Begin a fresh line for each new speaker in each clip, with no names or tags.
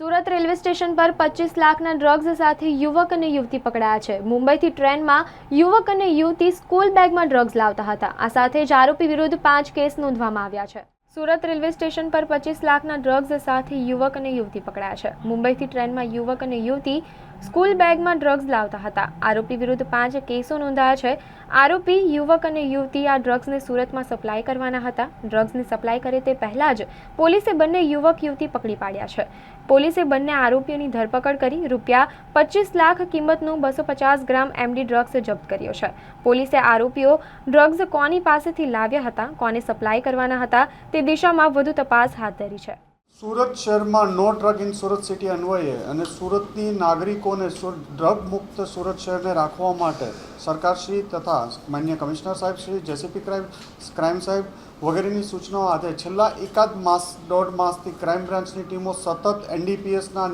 Surat railway station પર પચીસ લાખના ડ્રગ્સ સાથે યુવક અને યુવતી પકડાયા છે. મુંબઈથી ટ્રેનમાં યુવક અને યુવતી સ્કૂલ બેગમાં ડ્રગ્સ લાવતા હતા. આ સાથે જ આરોપી વિરુદ્ધ પાંચ કેસ નોંધવામાં આવ્યા છે. સુરત રેલવે સ્ટેશન પર પચીસ લાખના ડ્રગ્સ સાથે યુવક અને યુવતી પકડાયા છે. મુંબઈથી ટ્રેનમાં યુવક અને યુવતી સ્કૂલ બેગમાં ડ્રગ્સ લાવતા હતા. આરોપી વિરુદ્ધ પાંચ કેસો નોંધાયા છે. આરોપી યુવક અને યુવતી આ ડ્રગ્સને સુરતમાં સપ્લાય કરવાના હતા. ડ્રગ્સની સપ્લાય કરે તે પહેલાં જ પોલીસે બંને યુવક યુવતી પકડી પાડ્યા છે. પોલીસે બંને આરોપીઓની ધરપકડ કરી રૂપિયા પચીસ લાખ કિંમતનું બસો પચાસ ગ્રામ એમડી ડ્રગ્સ જપ્ત કર્યો છે. પોલીસે આરોપીઓ ડ્રગ્સ કોની પાસેથી લાવ્યા હતા, કોને સપ્લાય કરવાના હતા તે દિશામાં વધુ તપાસ હાથ ધરી છે.
સુરત શહેરમાં no drug in Surat city અન્વયે અને સુરતની નાગરિકોને ડ્રગ મુક્ત સુરત શહેરને રાખવા માટે સરકારશ્રી તથા માન્ય કમિશનર સાહેબ શ્રી જેસીપી ક્રાઇમ ક્રાઇમ સાહેબ વગેરેની સૂચનાઓ આધારે છેલ્લા એકાદ માસ, દોઢ માસથી ક્રાઇમ બ્રાન્ચની ટીમો સતત એનડીપીએસના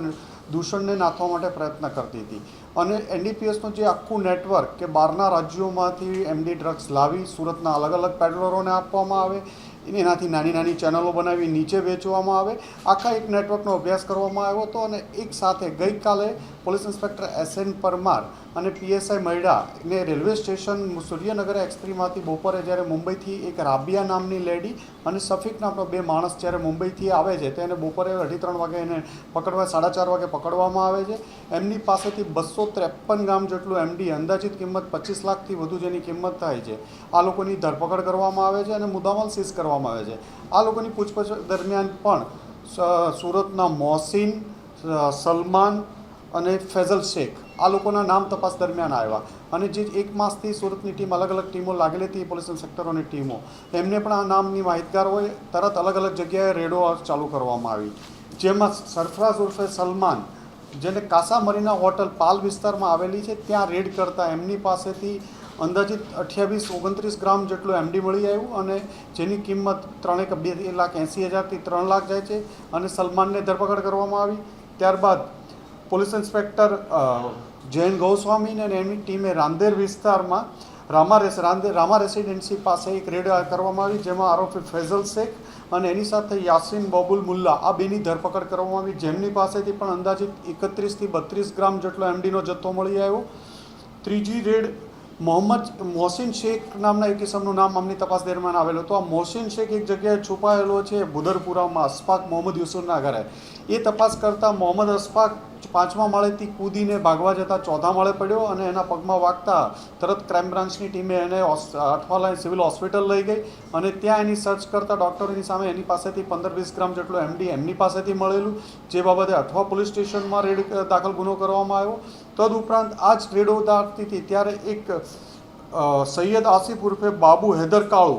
દૂષણને નાથવા માટે પ્રયત્ન કરતી હતી. અને એનડીપીએસનું જે આખું નેટવર્ક કે બહારના રાજ્યોમાંથી એમડી ડ્રગ્સ લાવી સુરતના અલગ અલગ પેડલરોને આપવામાં આવે એનાથી નાની નાની ચેનલો બનાવી નીચે વેચવામાં આવે, આખા એક નેટવર્કનો અભ્યાસ કરવામાં આવ્યો હતો અને એક સાથે ગઈકાલે police inspector S N Parmar અને પીએસઆઈ મૈડાને રેલવે સ્ટેશન સૂર્યનગર એક્સપ્રીમાંથી બપોરે જ્યારે મુંબઈથી એક રાબિયા નામની લેડી અને સફીક નામનો બે માણસ જ્યારે મુંબઈથી આવે છે, તેને બપોરે અઢી ત્રણ વાગે એને પકડવા, સાડા ચાર વાગે પકડવામાં આવે છે. એમની પાસેથી બસો ત્રેપન ગ્રામ જેટલું એમડી અંદાજિત કિંમત પચીસ લાખથી વધુ જેની કિંમત થાય છે. આ લોકોની ધરપકડ કરવામાં આવે છે અને મુદ્દામાલ સીઝ કરવામાં આવે છે. આ લોકોની પૂછપરછ દરમિયાન પણ સુરતના મોહસિન સલમાન અને ફેઝલ શેખ આ લોકોના નામ તપાસ દરમિયાન આવ્યા. અને જે એક માસથી સુરતની ટીમ અલગ અલગ ટીમો લાગેલી હતી, પોલીસ સેક્ટરોની ટીમો. એમને પણ આ નામની માહિતગાર હોય, તરત અલગ અલગ જગ્યાએ રેડો ચાલુ કરવામાં આવી. જેમાં સરફરાઝ ઉર્ફે સલમાન, જેને કાસા મરીના હોટલ પાલ વિસ્તારમાં આવેલી છે, ત્યાં રેડ કરતા એમની પાસેથી અંદાજિત અઠ્યાવીસ, ઓગણત્રીસ ગ્રામ જેટલું એમડી મળી આવ્યું અને જેની કિંમત ત્રણેક બે લાખ એંસી હજારથી ત્રણ લાખ જાય છે અને સલમાનને ધરપકડ કરવામાં આવી. ત્યારબાદ પોલીસ ઇન્સ્પેક્ટર જૈન ગોસ્વામીને એમની ટીમે રાંદેર વિસ્તારમાં રામા રેસ રાંદેર રામા રેસિડેન્સી પાસે એક રેડ કરવામાં આવી, જેમાં આરોપી ફૈઝલ શેખ અને એની સાથે યાસીન બબુલ મુલ્લા, આ બેની ધરપકડ કરવામાં આવી. જેમની પાસેથી પણ અંદાજિત એકત્રીસથી બત્રીસ ગ્રામ જેટલો એમડીનો જથ્થો મળી આવ્યો. ત્રીજી રેડ મોહમ્મદ મોહસિન શેખ નામના એક કિસમનું નામ અમની તપાસ દરમિયાન આવેલું તો આ મોહસિન શેખ એક જગ્યાએ છુપાયેલો છે બુધરપુરામાં અશફાક મોહમ્મદ યુસુફના ઘરે. એ તપાસ કરતાં મોહમ્મદ અશફાક પાંચમા માળેથી કૂદીને ભાગવા જતાં ચોથા માળે પડ્યો અને એના પગમાં વાગતા તરત ક્રાઇમ બ્રાન્ચની ટીમે એને અઠવા અઠવાલા સિવિલ હોસ્પિટલ લઈ ગઈ અને ત્યાં એની સર્ચ કરતાં ડૉક્ટરોની સામે એની પાસેથી પંદર વીસ ગ્રામ જેટલું એમડી એમની પાસેથી મળેલું, જે બાબતે અઠવા પોલીસ સ્ટેશનમાં રેડ દાખલ ગુનો કરવામાં આવ્યો. તદુપરાંત આ જ રેડો દાટતી ત્યારે એક સૈયદ આસિફ ઉર્ફે બાબુ હૈદર કાળુ